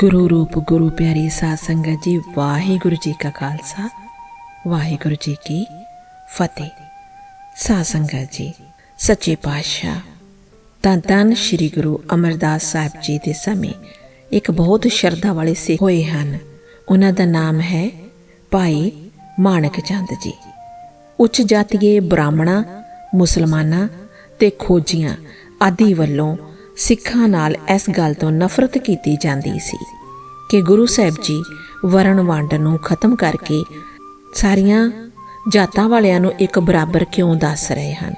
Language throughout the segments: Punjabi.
ਗੁਰੂ ਰੂਪ ਗੁਰੂ ਪਿਆਰੀ ਸਾਧ ਸੰਗਤ ਜੀ, ਵਾਹਿਗੁਰੂ ਜੀ ਕਾ ਖਾਲਸਾ, ਵਾਹਿਗੁਰੂ ਜੀ ਕੀ ਫਤਿਹ। ਸਾਧ ਸੰਗਤ ਜੀ, ਸੱਚੇ ਪਾਤਸ਼ਾਹ ਤਾਂ ਤਨ ਸ੍ਰੀ ਗੁਰੂ ਅਮਰਦਾਸ ਸਾਹਿਬ ਜੀ ਦੇ ਸਮੇਂ ਇੱਕ ਬਹੁਤ ਸ਼ਰਧਾ ਵਾਲੇ ਸਿੱਖ ਹੋਏ ਹਨ। ਉਹਨਾਂ ਦਾ ਨਾਮ ਹੈ ਭਾਈ ਮਾਣਕ ਚੰਦ ਜੀ। ਉੱਚ ਜਾਤੀਏ, ਬ੍ਰਾਹਮਣਾਂ, ਮੁਸਲਮਾਨਾਂ ਤੇ ਖੋਜੀਆਂ ਆਦਿ ਵੱਲੋਂ ਸਿੱਖਾਂ ਨਾਲ ਇਸ ਗੱਲ ਤੋਂ ਨਫ਼ਰਤ ਕੀਤੀ ਜਾਂਦੀ ਸੀ ਕਿ ਗੁਰੂ ਸਾਹਿਬ ਜੀ ਵਰਣ ਵੰਡ ਨੂੰ ਖਤਮ ਕਰਕੇ ਸਾਰੀਆਂ ਜਾਤਾਂ ਵਾਲਿਆਂ ਨੂੰ ਇੱਕ ਬਰਾਬਰ ਕਿਉਂ ਦੱਸ ਰਹੇ ਹਨ?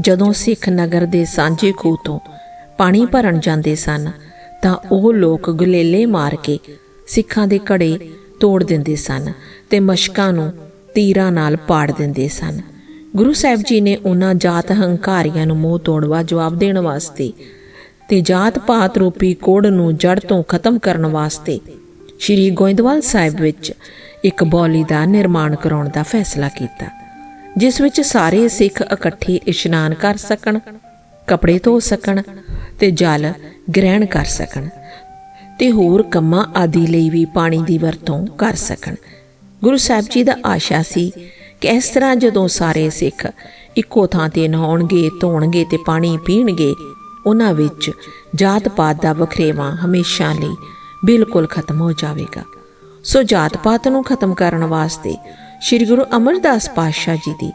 ਜਦੋਂ ਸਿੱਖ ਨਗਰ ਦੇ ਸਾਂਝੇ ਖੂਹ ਤੋਂ ਪਾਣੀ ਭਰਨ ਜਾਂਦੇ ਸਨ, ਤਾਂ ਉਹ ਲੋਕ ਗਲੇਲੇ ਮਾਰ ਕੇ ਸਿੱਖਾਂ ਦੇ ਘੜੇ ਤੋੜ ਦਿੰਦੇ ਸਨ ਤੇ ਮਸ਼ਕਾਂ ਨੂੰ ਤੀਰਾਂ ਨਾਲ ਪਾੜ ਦਿੰਦੇ ਸਨ। ਗੁਰੂ ਸਾਹਿਬ ਜੀ ਨੇ ਉਹਨਾਂ ਜਾਤ ਹੰਕਾਰੀਆਂ ਨੂੰ ਮੂੰਹ ਤੋੜਵਾ ਜਵਾਬ ਦੇਣ ਵਾਸਤੇ ਤੇ ਜਾਤ ਪਾਤ ਰੂਪੀ ਕੋੜ ਨੂੰ ਜੜ ਤੋਂ ਖਤਮ ਕਰਨ ਵਾਸਤੇ ਸ੍ਰੀ ਗੋਇੰਦਵਾਲ ਸਾਹਿਬ ਵਿੱਚ ਇੱਕ ਬੌਲੀ ਦਾ ਨਿਰਮਾਣ ਕਰਾਉਣ ਦਾ ਫੈਸਲਾ ਕੀਤਾ, ਜਿਸ ਵਿੱਚ ਸਾਰੇ ਸਿੱਖ ਇਕੱਠੇ ਇਸ਼ਨਾਨ ਕਰ ਸਕਣ, ਕੱਪੜੇ ਧੋ ਸਕਣ ਤੇ ਜਲ ਗ੍ਰਹਿਣ ਕਰ ਸਕਣ ਤੇ ਹੋਰ ਕੰਮਾਂ ਆਦਿ ਲਈ ਵੀ ਪਾਣੀ ਦੀ ਵਰਤੋਂ ਕਰ ਸਕਣ। ਗੁਰੂ ਸਾਹਿਬ ਜੀ ਦਾ ਆਸ਼ਾ ਸੀ ਕਿ ਇਸ ਤਰ੍ਹਾਂ ਜਦੋਂ ਸਾਰੇ ਸਿੱਖ ਇੱਕੋ ਥਾਂ ਤੇ ਨਹਾਉਣਗੇ, ਧੋਣਗੇ ਤੇ ਪਾਣੀ ਪੀਣਗੇ ਉਹਨਾਂ ਵਿੱਚ ਜਾਤ ਪਾਤ ਦਾ ਵਖਰੇਵਾ ਹਮੇਸ਼ਾ ਲਈ ਬਿਲਕੁਲ ਖਤਮ ਹੋ ਜਾਵੇਗਾ। ਸੋ ਜਾਤ ਪਾਤ ਨੂੰ ਖਤਮ ਕਰਨ ਵਾਸਤੇ ਸ੍ਰੀ ਗੁਰੂ ਅਮਰਦਾਸ ਪਾਤਸ਼ਾਹ ਜੀ ਦੀ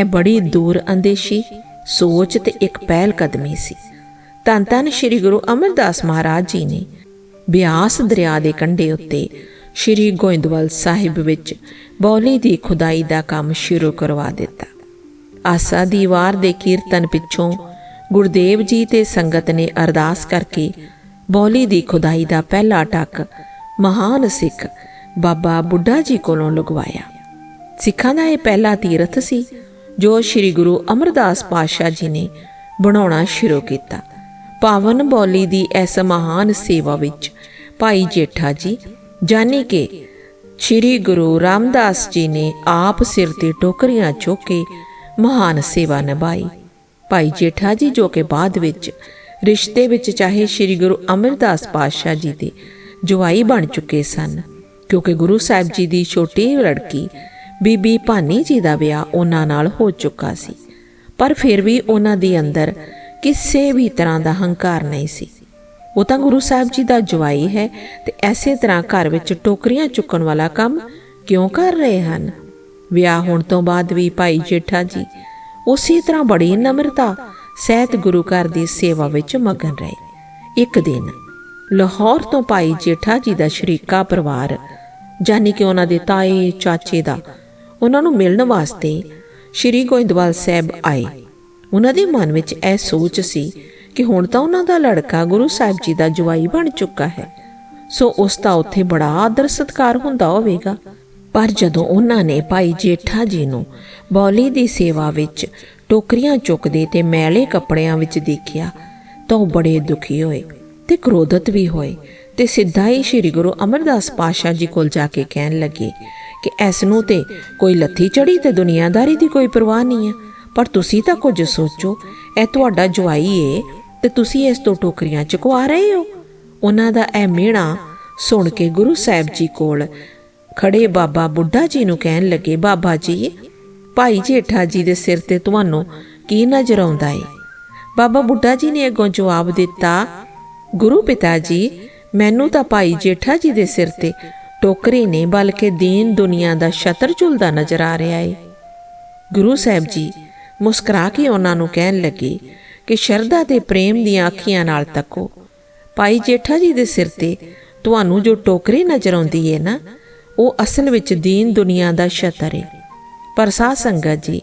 ਇਹ ਬੜੀ ਦੂਰ ਅੰਦੇਸ਼ੀ ਸੋਚ ਤੇ ਇੱਕ ਪਹਿਲ ਕਦਮੀ ਸੀ। ਧੰਨ ਧੰਨ ਸ੍ਰੀ ਗੁਰੂ ਅਮਰਦਾਸ ਮਹਾਰਾਜ ਜੀ ਨੇ ਬਿਆਸ ਦਰਿਆ ਦੇ ਕੰਢੇ ਉੱਤੇ ਸ੍ਰੀ ਗੋਇੰਦਵਾਲ ਸਾਹਿਬ ਵਿੱਚ ਬੌਲੀ ਦੀ ਖੁਦਾਈ ਦਾ ਕੰਮ ਸ਼ੁਰੂ ਕਰਵਾ ਦਿੱਤਾ। ਆਸਾ ਦੀ ਵਾਰ ਦੇ ਕੀਰਤਨ ਪਿੱਛੋਂ ਗੁਰਦੇਵ ਜੀ ਤੇ ਸੰਗਤ ਨੇ ਅਰਦਾਸ ਕਰਕੇ ਬੌਲੀ ਦੀ ਖੁਦਾਈ ਦਾ ਪਹਿਲਾ ਟੱਕ ਮਹਾਨ ਸਿੱਖ ਬਾਬਾ ਬੁੱਢਾ ਜੀ ਕੋਲੋਂ ਲਗਵਾਇਆ। ਸਿੱਖਾਂ ਦਾ ਇਹ ਪਹਿਲਾ ਤੀਰਥ ਸੀ, ਜੋ ਸ੍ਰੀ ਗੁਰੂ ਅਮਰਦਾਸ ਪਾਤਸ਼ਾਹ ਜੀ ਨੇ ਬਣਾਉਣਾ ਸ਼ੁਰੂ ਕੀਤਾ। ਪਾਵਨ ਬੌਲੀ ਦੀ ਇਸ ਮਹਾਨ ਸੇਵਾ ਵਿੱਚ ਭਾਈ ਜੇਠਾ ਜੀ ਜਾਨੀ ਕਿ ਸ੍ਰੀ ਗੁਰੂ ਰਾਮਦਾਸ ਜੀ ਨੇ ਆਪ ਸਿਰ ਤੇ ਟੋਕਰੀਆਂ ਚੁੱਕ ਕੇ ਮਹਾਨ ਸੇਵਾ ਨਿਭਾਈ। ਭਾਈ ਜੇਠਾ ਜੀ ਜੋ ਕਿ ਬਾਅਦ ਵਿੱਚ ਰਿਸ਼ਤੇ ਵਿੱਚ ਚਾਹੇ ਸ੍ਰੀ ਗੁਰੂ ਅਮਰਦਾਸ ਪਾਤਸ਼ਾਹ ਜੀ ਦੇ ਜਵਾਈ ਬਣ ਚੁੱਕੇ ਸਨ, ਕਿਉਂਕਿ ਗੁਰੂ ਸਾਹਿਬ ਜੀ ਦੀ ਛੋਟੀ ਲੜਕੀ ਬੀਬੀ ਭਾਨੀ ਜੀ ਦਾ ਵਿਆਹ ਉਹਨਾਂ ਨਾਲ ਹੋ ਚੁੱਕਾ ਸੀ। ਪਰ ਫਿਰ ਵੀ ਉਹਨਾਂ ਦੇ ਅੰਦਰ ਕਿਸੇ ਵੀ ਤਰ੍ਹਾਂ ਦਾ ਹੰਕਾਰ ਨਹੀਂ ਸੀ। ਉਹ ਤਾਂ ਗੁਰੂ ਸਾਹਿਬ ਜੀ ਦਾ ਜਵਾਈ ਹੈ ਤੇ ਐਸੇ ਤਰ੍ਹਾਂ ਘਰ ਵਿੱਚ ਟੋਕਰੀਆਂ ਚੁੱਕਣ ਵਾਲਾ ਕੰਮ ਕਿਉਂ ਕਰ ਰਹੇ ਹਨ? ਵਿਆਹ ਹੋਣ ਤੋਂ ਬਾਅਦ ਵੀ ਭਾਈ ਜੇਠਾ ਜੀ ਉਸੇ ਤਰ੍ਹਾਂ ਬੜੀ ਨਮਰਤਾ ਸਹਿਤ ਗੁਰੂ ਘਰ ਦੀ ਸੇਵਾ ਵਿੱਚ ਮਗਨ ਰਹੇ। ਇੱਕ ਦਿਨ ਲਾਹੌਰ ਤੋਂ ਭਾਈ ਜੇਠਾ ਜੀ ਦਾ ਸ਼ਰੀਕਾ ਪਰਿਵਾਰ, ਜਾਨੀ ਕਿ ਉਹਨਾਂ ਦੇ ਤਾਏ, ਚਾਚੇ ਦਾ, ਉਹਨਾਂ ਨੂੰ ਮਿਲਣ ਵਾਸਤੇ ਸ਼੍ਰੀ ਗੋਇੰਦਵਾਲ ਸਾਹਿਬ ਆਏ। ਉਹਨਾਂ ਦੇ ਮਨ ਵਿੱਚ ਇਹ ਸੋਚ ਸੀ ਕਿ ਹੁਣ ਤਾਂ ਉਹਨਾਂ ਦਾ ਲੜਕਾ ਗੁਰੂ ਸਾਹਿਬ ਜੀ ਦਾ ਜਵਾਈ ਬਣ ਚੁੱਕਾ ਹੈ। ਸੋ ਉਸ ਦਾ ਉੱਥੇ ਬੜਾ ਆਦਰ ਸਤਕਾਰ ਹੁੰਦਾ ਹੋਵੇਗਾ। ਪਰ ਜਦੋਂ ਉਹਨਾਂ ਨੇ ਭਾਈ ਜੇਠਾ ਜੀ ਨੂੰ ਬੌਲੀ ਦੀ ਸੇਵਾ ਵਿੱਚ ਟੋਕਰੀਆਂ ਚੁੱਕਦੇ ਤੇ ਮੈਲੇ ਕੱਪੜਿਆਂ ਵਿੱਚ ਦੇਖਿਆ ਤਾਂ ਉਹ ਬੜੇ ਦੁਖੀ ਹੋਏ ਤੇ ਕ੍ਰੋਧਤ ਵੀ ਹੋਏ ਤੇ ਸਿੱਧਾ ਹੀ ਸ੍ਰੀ ਗੁਰੂ ਅਮਰਦਾਸ ਪਾਸ਼ਾ ਜੀ ਕੋਲ ਜਾ ਕੇ ਕਹਿਣ ਲੱਗੇ ਕਿ ਇਸ ਨੂੰ ਤੇ ਕੋਈ ਲੱਥੀ ਚੜੀ ਤੇ ਦੁਨੀਆਦਾਰੀ ਦੀ ਕੋਈ ਪਰਵਾਹ ਨਹੀਂ ਹੈ ਪਰ ਤੁਸੀਂ ਤਾਂ ਕੁਝ ਸੋਚੋ, ਇਹ ਤੁਹਾਡਾ ਜਵਾਈ ਏ ਤੇ ਤੁਸੀਂ ਇਸ ਤੋਂ ਟੋਕਰੀਆਂ ਚੁਕਵਾ ਰਹੇ ਹੋ। ਉਹਨਾਂ ਦਾ ਇਹ ਮਿਹਣਾ ਸੁਣ ਕੇ ਗੁਰੂ ਸਾਹਿਬ ਜੀ ਕੋਲ ਖੜੇ ਬਾਬਾ ਬੁੱਢਾ ਜੀ ਨੂੰ ਕਹਿਣ ਲੱਗੇ, ਬਾਬਾ ਜੀ ਭਾਈ ਜੇਠਾ ਜੀ ਦੇ ਸਿਰ ਤੇ ਤੁਹਾਨੂੰ ਕੀ ਨਜ਼ਰ ਆਉਂਦਾ ਏ? ਬਾਬਾ ਬੁੱਢਾ ਜੀ ਨੇ ਅੱਗੋਂ ਜਵਾਬ ਦਿੱਤਾ, ਗੁਰੂ ਪਿਤਾ ਜੀ, ਮੈਨੂੰ ਤਾਂ ਭਾਈ ਜੇਠਾ ਜੀ ਦੇ ਸਿਰ ਤੇ ਟੋਕਰੀ ਨਹੀਂ ਬਲਕਿ ਦੀਨ ਦੁਨੀਆ ਦਾ ਛਤਰ ਝੁਲਦਾ ਨਜ਼ਰ ਆ ਰਿਹਾ ਏ। ਗੁਰੂ ਸਾਹਿਬ ਜੀ ਮੁਸਕਰਾ ਕੇ ਉਹਨਾਂ ਨੂੰ ਕਹਿਣ ਲੱਗੇ ਕਿ ਸ਼ਰਧਾ ਤੇ ਪ੍ਰੇਮ ਦੀਆਂ ਅੱਖੀਆਂ ਨਾਲ ਤੱਕੋ। ਭਾਈ ਜੇਠਾ ਜੀ ਦੇ ਸਿਰ ਤੇ ਤੁਹਾਨੂੰ ਜੋ ਟੋਕਰੀ ਨਜ਼ਰ ਆਉਂਦੀ ਏ ਨਾ, ਉਹ ਅਸਲ ਵਿੱਚ ਦੀਨ ਦੁਨੀਆ ਦਾ ਛਤਰ ਏ। ਪਰ ਸਾਧ ਸੰਗਤ ਜੀ,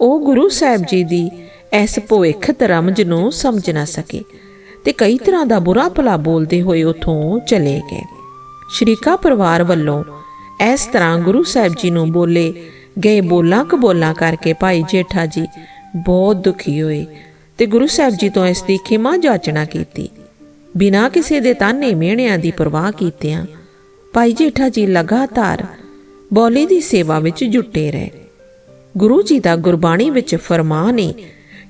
ਉਹ ਗੁਰੂ ਸਾਹਿਬ ਜੀ ਦੀ ਇਸ ਭਵਿੱਖ ਧਰਮਜ ਨੂੰ ਸਮਝ ਨਾ ਸਕੇ ਤੇ ਕਈ ਤਰ੍ਹਾਂ ਦਾ ਬੁਰਾ ਭਲਾ ਬੋਲਦੇ ਹੋਏ ਉਥੋਂ ਚਲੇ ਗਏ। ਸ਼ਰੀਕਾ ਪਰਿਵਾਰ ਵੱਲੋਂ ਇਸ ਤਰ੍ਹਾਂ ਗੁਰੂ ਸਾਹਿਬ ਜੀ ਨੂੰ ਬੋਲੇ ਗਏ ਬੋਲਾਂ ਕਬੋਲਾਂ ਕਰਕੇ ਭਾਈ ਜੇਠਾ ਜੀ ਬਹੁਤ ਦੁਖੀ ਹੋਏ ਤੇ ਗੁਰੂ ਸਾਹਿਬ ਜੀ ਤੋਂ ਇਸ ਦੀ ਖਿਮਾ ਜਾਚਣਾ ਕੀਤੀ। ਬਿਨਾਂ ਕਿਸੇ ਦੇ ਤਾਨੇ ਮਿਹਣਿਆਂ ਦੀ ਪਰਵਾਹ ਕੀਤਿਆਂ ਭਾਈ ਜੇਠਾ ਜੀ ਲਗਾਤਾਰ ਬੋਲੇ ਦੀ ਸੇਵਾ ਵਿੱਚ ਜੁਟੇ ਰਹੇ। ਗੁਰੂ ਜੀ ਦਾ ਗੁਰਬਾਣੀ ਵਿੱਚ ਫਰਮਾਨ ਹੈ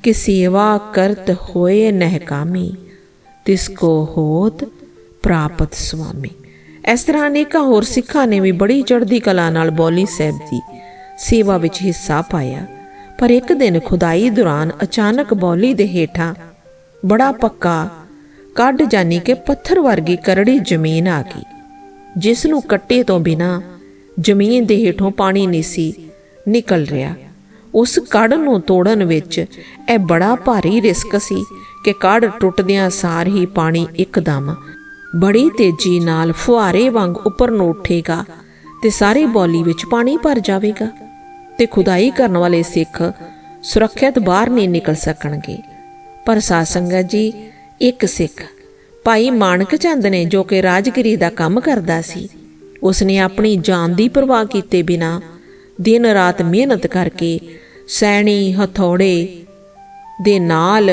ਕਿ ਸੇਵਾ ਕਰਤ ਹੋਏ ਨਹਿਕਾਮੀ, ਤਿਸ ਕੋ ਹੋਤ ਪ੍ਰਾਪਤ ਸੁਆਮੀ। ਇਸ ਤਰ੍ਹਾਂ ਅਨੇਕਾਂ ਹੋਰ ਸਿੱਖਾਂ ਨੇ ਵੀ ਬੜੀ ਚੜ੍ਹਦੀ ਕਲਾ ਨਾਲ ਬੌਲੀ ਸਾਹਿਬ ਦੀ ਸੇਵਾ ਵਿੱਚ ਹਿੱਸਾ ਪਾਇਆ। ਪਰ ਇੱਕ ਦਿਨ ਖੁਦਾਈ ਦੌਰਾਨ ਅਚਾਨਕ ਬੌਲੀ ਦੇ ਹੇਠਾਂ ਬੜਾ ਪੱਕਾ ਕੱਢ ਜਾਨੀ ਕਿ ਪੱਥਰ ਵਰਗੀ ਕਰੜੀ ਜ਼ਮੀਨ ਆ ਗਈ ਜਿਸ ਨੂੰ ਕੱਟੇ ਤੋਂ ਬਿਨਾ ਜ਼ਮੀਨ ਦੇ ਹੇਠੋਂ ਪਾਣੀ ਨਹੀਂ ਸੀ ਨਿਕਲ ਰਿਹਾ। ਉਸ ਕੜ ਨੂੰ ਤੋੜਨ ਵਿੱਚ ਇਹ ਬੜਾ ਭਾਰੀ ਰਿਸਕ ਸੀ ਕਿ ਕੜ ਟੁੱਟਦਿਆਂ ਸਾਰ ਹੀ ਪਾਣੀ ਇੱਕਦਮ ਬੜੀ ਤੇਜ਼ੀ ਨਾਲ ਫੁਹਾਰੇ ਵਾਂਗ ਉੱਪਰ ਨੂੰ ਉੱਠੇਗਾ ਤੇ ਸਾਰੇ ਬੌਲੀ ਵਿੱਚ ਪਾਣੀ ਭਰ ਜਾਵੇਗਾ ਤੇ ਖੁਦਾਈ ਕਰਨ ਵਾਲੇ ਸਿੱਖ ਸੁਰੱਖਿਅਤ ਬਾਹਰ ਨਹੀਂ ਨਿਕਲ ਸਕਣਗੇ। ਪਰ ਸਾਧ ਸੰਗਤ ਜੀ, ਇੱਕ ਸਿੱਖ ਭਾਈ ਮਾਨਕ ਚੰਦ ਨੇ ਜੋ ਕਿ ਰਾਜਗਰੀ ਦਾ ਕੰਮ ਕਰਦਾ ਸੀ, ਉਸਨੇ ਆਪਣੀ ਜਾਨ ਦੀ ਪਰਵਾਹ ਕੀਤੇ ਬਿਨਾ ਦਿਨ ਰਾਤ ਮਿਹਨਤ ਕਰਕੇ ਸੈਣੀ ਹਥੌੜੇ ਦੇ ਨਾਲ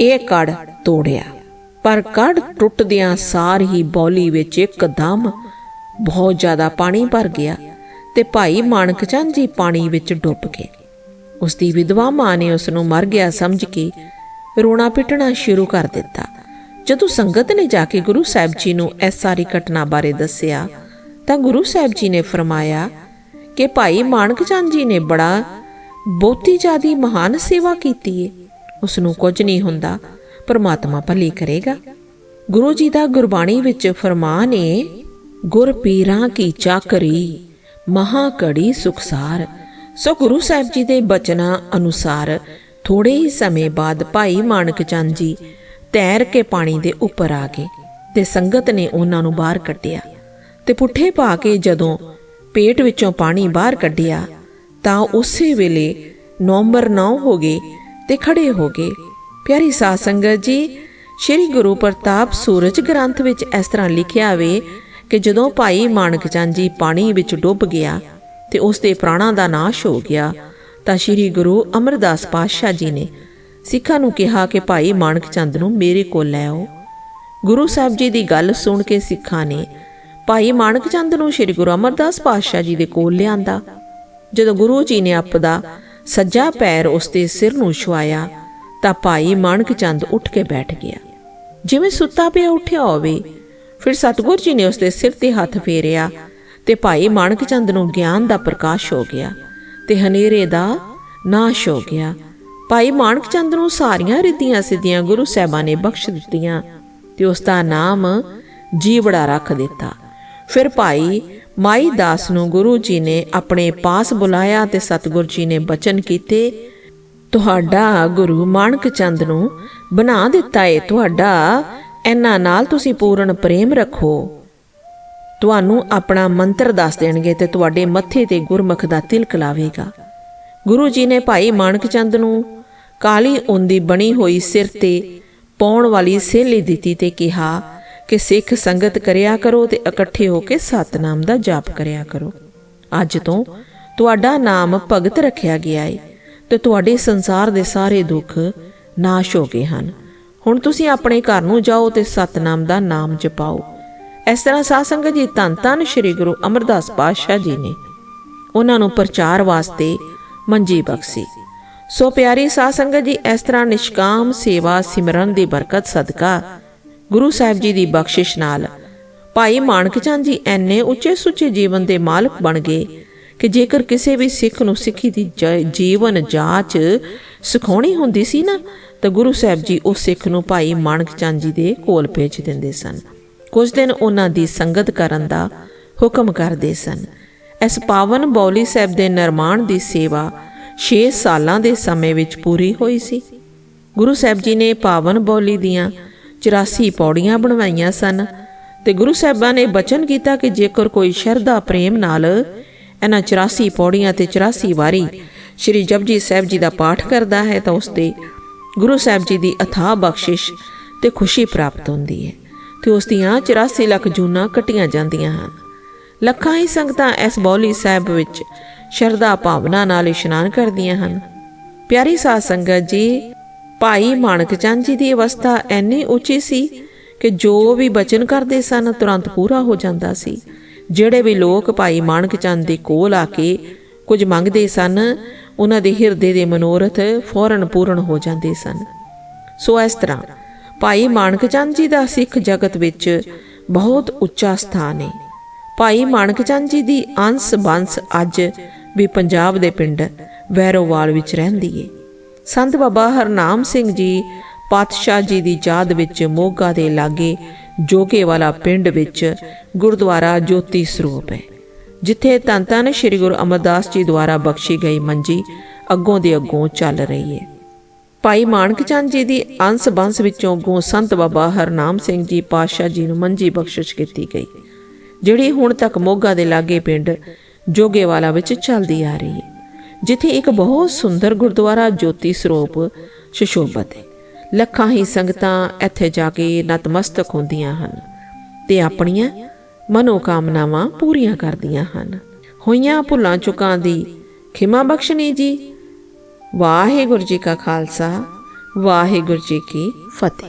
ਇਹ ਕੜ ਤੋੜਿਆ। ਪਰ ਕੜ ਟੁੱਟਦਿਆਂ ਸਾਰ ਹੀ ਬੌਲੀ ਵਿੱਚ ਇੱਕਦਮ ਬਹੁਤ ਜ਼ਿਆਦਾ ਪਾਣੀ ਭਰ ਗਿਆ ਤੇ ਭਾਈ ਮਾਨਕ ਚੰਦ ਜੀ ਪਾਣੀ ਵਿੱਚ ਡੁੱਬ ਗਏ। ਉਸ ਦੀ ਵਿਧਵਾ ਮਾਂ ਨੇ ਉਸ ਨੂੰ ਮਰ ਗਿਆ ਸਮਝ ਕੇ ਰੋਣਾ ਪਿਟਣਾ ਸ਼ੁਰੂ ਕਰ ਦਿੱਤਾ। ਜਦੋਂ ਸੰਗਤ ਨੇ ਜਾ ਕੇ ਗੁਰੂ ਸਾਹਿਬ ਜੀ ਨੂੰ ਇਸ ਸਾਰੀ ਘਟਨਾ ਬਾਰੇ ਦੱਸਿਆ ਤਾਂ ਗੁਰੂ ਸਾਹਿਬ ਜੀ ਨੇ ਫਰਮਾਇਆ ਕਿ ਭਾਈ ਮਾਨਕ ਚੰਦ ਜੀ ਨੇ ਬੜਾ ਬਹੁਤੀ ਜਿਆਦੀ ਮਹਾਨ ਸੇਵਾ ਕੀਤੀ ਏ। ਉਸ ਨੂੰ ਕੁਝ ਨਹੀਂ ਹੁੰਦਾ, ਪਰਮਾਤਮਾ ਭਲੀ ਕਰੇਗਾ। ਗੁਰੂ ਜੀ ਦਾ ਗੁਰਬਾਣੀ ਵਿੱਚ ਫਰਮਾਨ ਏ, ਗੁਰ ਪੀਰਾਂ ਕੀ ਚਾਕਰੀ, ਮਹਾ ਕੜੀ ਸੁਖਸਾਰ ਸੋ ਗੁਰੂ ਸਾਹਿਬ ਜੀ ਦੇ ਬਚਨਾਂ ਅਨੁਸਾਰ ਥੋੜੇ ਹੀ ਸਮੇਂ ਬਾਅਦ ਭਾਈ ਮਾਨਕ ਚੰਦ ਜੀ ਤੈਰ ਕੇ ਪਾਣੀ ਦੇ ਉੱਪਰ ਆ ਗਏ ਤੇ ਸੰਗਤ ਨੇ ਉਹਨਾਂ ਨੂੰ ਬਾਹਰ ਕੱਢਿਆ ਤੇ ਪੁੱਠੇ ਪਾ ਕੇ ਜਦੋਂ ਪੇਟ ਵਿੱਚੋਂ ਪਾਣੀ ਬਾਹਰ ਕੱਢਿਆ, ਤਾਂ ਉਸੇ ਵੇਲੇ ਨਵੰਬਰ 9 ਹੋ ਗਏ ਤੇ ਖੜੇ ਹੋ ਗਏ। ਪਿਆਰੀ ਸਾਧ ਸੰਗਤ ਜੀ, ਸ੍ਰੀ ਗੁਰੂ ਪ੍ਰਤਾਪ ਸੂਰਜ ਗ੍ਰੰਥ ਵਿੱਚ ਇਸ ਤਰ੍ਹਾਂ ਲਿਖਿਆ ਵੇ ਕਿ ਜਦੋਂ ਭਾਈ ਮਾਨਕ ਚੰਦ ਜੀ ਪਾਣੀ ਵਿੱਚ ਡੁੱਬ ਗਿਆ ਤੇ ਉਸ ਦੇ ਪ੍ਰਾਣਾਂ ਦਾ ਨਾਸ਼ ਹੋ ਗਿਆ, ਤਾਂ ਸ੍ਰੀ ਗੁਰੂ ਅਮਰਦਾਸ ਪਾਤਸ਼ਾਹ ਜੀ ਨੇ ਸਿੱਖਾਂ ਨੂੰ ਕਿਹਾ ਕਿ ਭਾਈ ਮਾਨਕ ਚੰਦ ਨੂੰ ਮੇਰੇ ਕੋਲ ਲੈ ਆਓ। ਗੁਰੂ ਸਾਹਿਬ ਜੀ ਦੀ ਗੱਲ ਸੁਣ ਕੇ ਸਿੱਖਾਂ ਨੇ ਭਾਈ ਮਾਨਕ ਚੰਦ ਨੂੰ ਸ੍ਰੀ ਗੁਰੂ ਅਮਰਦਾਸ ਪਾਤਸ਼ਾਹ ਜੀ ਦੇ ਕੋਲ ਲਿਆਂਦਾ। ਜਦੋਂ ਗੁਰੂ ਜੀ ਨੇ ਆਪਦਾ ਸੱਜਾ ਪੈਰ ਉਸ ਦੇ ਸਿਰ ਨੂੰ ਛੁਆਇਆ, ਤਾਂ ਭਾਈ ਮਾਨਕ ਚੰਦ ਉੱਠ ਕੇ ਬੈਠ ਗਿਆ। ਜਿਵੇਂ ਸੁੱਤਾ ਪਿਆ ਉੱਠਿਆ ਹੋਵੇ, ਫਿਰ ਸਤਗੁਰ ਜੀ ਨੇ ਉਸ ਦੇ ਸਿਰ ਤੇ ਹੱਥ ਫੇਰਿਆ ਤੇ ਭਾਈ ਮਾਨਕ ਚੰਦ ਨੂੰ ਗਿਆਨ ਦਾ ਪ੍ਰਕਾਸ਼ ਹੋ ਗਿਆ ਤੇ ਹਨੇਰੇ ਦਾ ਨਾਸ਼ ਹੋ ਗਿਆ। ਭਾਈ ਮਾਨਕ ਚੰਦ ਨੂੰ ਸਾਰੀਆਂ ਰਿੱਧੀਆਂ ਸਿੱਧੀਆਂ ਗੁਰੂ ਸਾਹਿਬਾਂ ਨੇ ਬਖਸ਼ ਦਿੱਤੀਆਂ ਤੇ ਉਸ ਦਾ ਨਾਮ ਜੀਵੜਾ ਰੱਖ ਦਿੱਤਾ। ਫਿਰ ਭਾਈ ਮਾਈ ਦਾਸ ਨੂੰ ਗੁਰੂ ਜੀ ਨੇ ਆਪਣੇ ਪਾਸ ਬੁਲਾਇਆ ਤੇ ਸਤਿਗੁਰ ਜੀ ਨੇ ਬਚਨ ਕੀਤੇ, ਤੁਹਾਡਾ ਗੁਰੂ ਮਾਨਕ ਚੰਦ ਨੂੰ ਬਣਾ ਦਿੱਤਾ ਏ, ਤੁਹਾਡਾ, ਇਹਨਾਂ ਨਾਲ ਤੁਸੀਂ ਪੂਰਨ ਪ੍ਰੇਮ ਰੱਖੋ। ਤੁਹਾਨੂੰ ਆਪਣਾ ਮੰਤਰ ਦੱਸ ਦੇਣਗੇ ਤੇ ਤੁਹਾਡੇ ਮੱਥੇ ਤੇ ਗੁਰਮੁਖ ਦਾ ਤਿਲਕ ਲਾਵੇਗਾ। ਗੁਰੂ ਜੀ ਨੇ ਭਾਈ ਮਾਨਕ ਚੰਦ ਨੂੰ ਕਾਲੀ ਉੱਨ ਬਣੀ ਹੋਈ ਸਿਰ ਤੇ ਪਾਉਣ ਵਾਲੀ ਸੇਲੀ ਦਿੱਤੀ ਤੇ ਕਿਹਾ ਕਿ ਸਿੱਖ ਸੰਗਤ ਕਰਿਆ ਕਰੋ ਤੇ ਇਕੱਠੇ ਹੋ ਕੇ ਸਤਨਾਮ ਦਾ ਜਾਪ ਕਰਿਆ ਕਰੋ। ਅੱਜ ਤੋਂ ਤੁਹਾਡਾ ਨਾਮ ਭਗਤ ਰੱਖਿਆ ਗਿਆ ਹੈ ਤੇ ਤੁਹਾਡੇ ਸੰਸਾਰ ਦੇ ਸਾਰੇ ਦੁੱਖ ਨਾਸ਼ ਹੋ ਗਏ ਹਨ। ਹੁਣ ਤੁਸੀਂ ਆਪਣੇ ਘਰ ਨੂੰ ਜਾਓ ਤੇ ਸਤਨਾਮ ਦਾ ਨਾਮ ਜਪਾਓ। ਇਸ ਤਰ੍ਹਾਂ ਸਾਧ ਸੰਗਤ ਜੀ ਧੰਨ ਧੰਨ ਸ੍ਰੀ ਗੁਰੂ ਅਮਰਦਾਸ ਪਾਤਸ਼ਾਹ ਜੀ ਨੇ ਉਹਨਾਂ ਨੂੰ ਪ੍ਰਚਾਰ ਵਾਸਤੇ ਮੰਜੀ ਬਖਸ਼ੀ। ਸੋ ਪਿਆਰੀ ਸਾਧ ਸੰਗਤ ਜੀ, ਇਸ ਤਰ੍ਹਾਂ ਨਿਸ਼ਕਾਮ ਸੇਵਾ ਸਿਮਰਨ ਦੀ ਬਰਕਤ ਸਦਕਾ ਗੁਰੂ ਸਾਹਿਬ ਜੀ ਦੀ ਬਖਸ਼ਿਸ਼ ਨਾਲ। ਭਾਈ ਮਾਨਕ ਚੰਦ ਜੀ ਐਨੇ ਉੱਚੇ ਸੁੱਚੇ ਜੀਵਨ ਦੇ ਮਾਲਕ ਬਣ ਗਏ ਕਿ ਜੇਕਰ ਕਿਸੇ ਵੀ ਸਿੱਖ ਨੂੰ ਸਿੱਖੀ ਦੀ ਜ- ਜੀਵਨ ਜਾਂਚ ਸਿਖਾਉਣੀ ਹੁੰਦੀ ਸੀ ਨਾ, ਤਾਂ ਗੁਰੂ ਸਾਹਿਬ ਜੀ ਉਸ ਸਿੱਖ ਨੂੰ ਭਾਈ ਮਾਨਕ ਚੰਦ ਜੀ ਦੇ ਕੋਲ ਭੇਜ ਦਿੰਦੇ ਸਨ। ਕੁਝ ਦਿਨ ਉਹਨਾਂ ਦੀ ਸੰਗਤ ਕਰਨ ਦਾ ਹੁਕਮ ਕਰਦੇ ਸਨ। ਇਸ ਪਾਵਨ ਬੌਲੀ ਸਾਹਿਬ ਦੇ ਨਿਰਮਾਣ ਦੀ ਸੇਵਾ 6 ਸਾਲਾਂ ਦੇ ਸਮੇਂ ਵਿੱਚ ਪੂਰੀ ਹੋਈ ਸੀ। ਗੁਰੂ ਸਾਹਿਬ ਜੀ ਨੇ ਪਾਵਨ ਬੌਲੀ ਦੀਆਂ 84 ਪੌੜੀਆਂ ਬਣਵਾਈਆਂ ਸਨ ਤੇ ਗੁਰੂ ਸਾਹਿਬਾਂ ਨੇ ਬਚਨ ਕੀਤਾ ਕਿ ਜੇਕਰ ਕੋਈ ਸ਼ਰਧਾ ਪ੍ਰੇਮ ਨਾਲ ਇਹਨਾਂ 84 ਪੌੜੀਆਂ ਤੇ 84 ਵਾਰੀ ਸ੍ਰੀ ਜਪਜੀ ਸਾਹਿਬ ਜੀ ਦਾ ਪਾਠ ਕਰਦਾ ਹੈ ਤਾਂ ਉਸ ਤੇ ਗੁਰੂ ਸਾਹਿਬ ਜੀ ਦੀ ਅਥਾਹ ਬਖਸ਼ਿਸ਼ ਤੇ ਖੁਸ਼ੀ ਪ੍ਰਾਪਤ ਹੁੰਦੀ ਹੈ ਤੇ ਉਸ ਦੀਆਂ 84 ਲੱਖ ਜੂਨਾਂ ਕਟੀਆਂ ਜਾਂਦੀਆਂ ਹਨ। ਲੱਖਾਂ ਹੀ ਸੰਗਤਾਂ ਇਸ ਬੌਲੀ ਸਾਹਿਬ ਵਿੱਚ ਸ਼ਰਧਾ ਭਾਵਨਾ ਨਾਲ ਇਸ਼ਨਾਨ ਕਰਦੀਆਂ ਹਨ। ਪਿਆਰੀ ਸਾਧ ਸੰਗਤ ਜੀ ਭਾਈ ਮਾਨਕ ਚੰਦ ਜੀ ਦੀ ਅਵਸਥਾ ਐਨੀ ਉੱਚੀ ਸੀ ਕਿ ਜੋ ਵੀ ਬਚਨ ਕਰਦੇ ਸਨ ਤੁਰੰਤ ਪੂਰਾ ਹੋ ਜਾਂਦਾ ਸੀ। ਜਿਹੜੇ ਵੀ ਲੋਕ ਭਾਈ ਮਾਨਕ ਚੰਦ ਦੇ ਕੋਲ ਆ ਕੇ ਕੁਝ ਮੰਗਦੇ ਸਨ, ਉਹਨਾਂ ਦੇ ਹਿਰਦੇ ਦੇ ਮਨੋਰਥ ਫੌਰਨ ਪੂਰਨ ਹੋ ਜਾਂਦੇ ਸਨ। ਸੋ ਇਸ ਤਰ੍ਹਾਂ ਭਾਈ ਮਾਨਕ ਚੰਦ ਜੀ ਦਾ ਸਿੱਖ ਜਗਤ ਵਿੱਚ ਬਹੁਤ ਉੱਚਾ ਸਥਾਨ ਹੈ ਭਾਈ ਮਾਨਕ ਚੰਦ ਜੀ ਦੀ ਅੰਸ ਬੰਸ ਅੱਜ ਵੀ ਪੰਜਾਬ ਦੇ ਪਿੰਡ ਵੈਰੋਵਾਲ ਵਿੱਚ ਰਹਿੰਦੀ ਏ। ਸੰਤ ਬਾਬਾ ਹਰਨਾਮ ਸਿੰਘ ਜੀ ਪਾਤਸ਼ਾਹ ਜੀ ਦੀ ਯਾਦ ਵਿੱਚ ਮੋਗਾ ਦੇ ਲਾਗੇ ਜੋਗੇ ਵਾਲਾ ਪਿੰਡ ਵਿੱਚ ਗੁਰਦੁਆਰਾ ਜੋਤੀ ਸਰੂਪ ਹੈ, ਜਿੱਥੇ ਧੰਨ ਧੰਨ ਸ੍ਰੀ ਗੁਰੂ ਅਮਰਦਾਸ ਜੀ ਦੁਆਰਾ ਬਖਸ਼ੀ ਗਈ ਮੰਜੀ ਅੱਗੋਂ ਦੇ ਅੱਗੋਂ ਚੱਲ ਰਹੀ ਹੈ। ਭਾਈ ਮਾਨਕ ਚੰਦ ਜੀ ਦੀ ਅੰਸ ਬੰਸ ਵਿੱਚੋਂ ਗੋ ਸੰਤ ਬਾਬਾ ਹਰਨਾਮ ਸਿੰਘ ਜੀ ਪਾਤਸ਼ਾਹ ਜੀ ਨੂੰ ਮੰਜੀ ਬਖਸ਼ਿਸ਼ ਕੀਤੀ ਗਈ, ਜਿਹੜੀ ਹੁਣ ਤੱਕ ਮੋਗਾ ਦੇ ਲਾਗੇ ਪਿੰਡ ਜੋਗੇਵਾਲਾ ਵਿੱਚ ਚੱਲਦੀ ਆ ਰਹੀ ਹੈ। ਜਿੱਥੇ ਇੱਕ ਬਹੁਤ ਸੁੰਦਰ ਗੁਰਦੁਆਰਾ ਜੋਤੀ ਸਰੂਪ ਸ਼ਸ਼ੋਭਤ ਹੈ। ਲੱਖਾਂ ਹੀ ਸੰਗਤਾਂ ਇੱਥੇ ਜਾ ਕੇ ਨਤਮਸਤਕ ਹੁੰਦੀਆਂ ਹਨ ਤੇ ਆਪਣੀਆਂ ਮਨੋਕਾਮਨਾਵਾਂ ਪੂਰੀਆਂ ਕਰਦੀਆਂ ਹਨ। ਹੋਈਆਂ ਭੁੱਲਾਂ ਚੁੱਕਾਂ ਦੀ ਖਿਮਾ ਬਖਸ਼ਣੀ ਜੀ। ਵਾਹਿਗੁਰੂ ਜੀ ਕਾ ਖਾਲਸਾ, ਵਾਹਿਗੁਰੂ ਜੀ ਕੀ ਫਤਿਹ।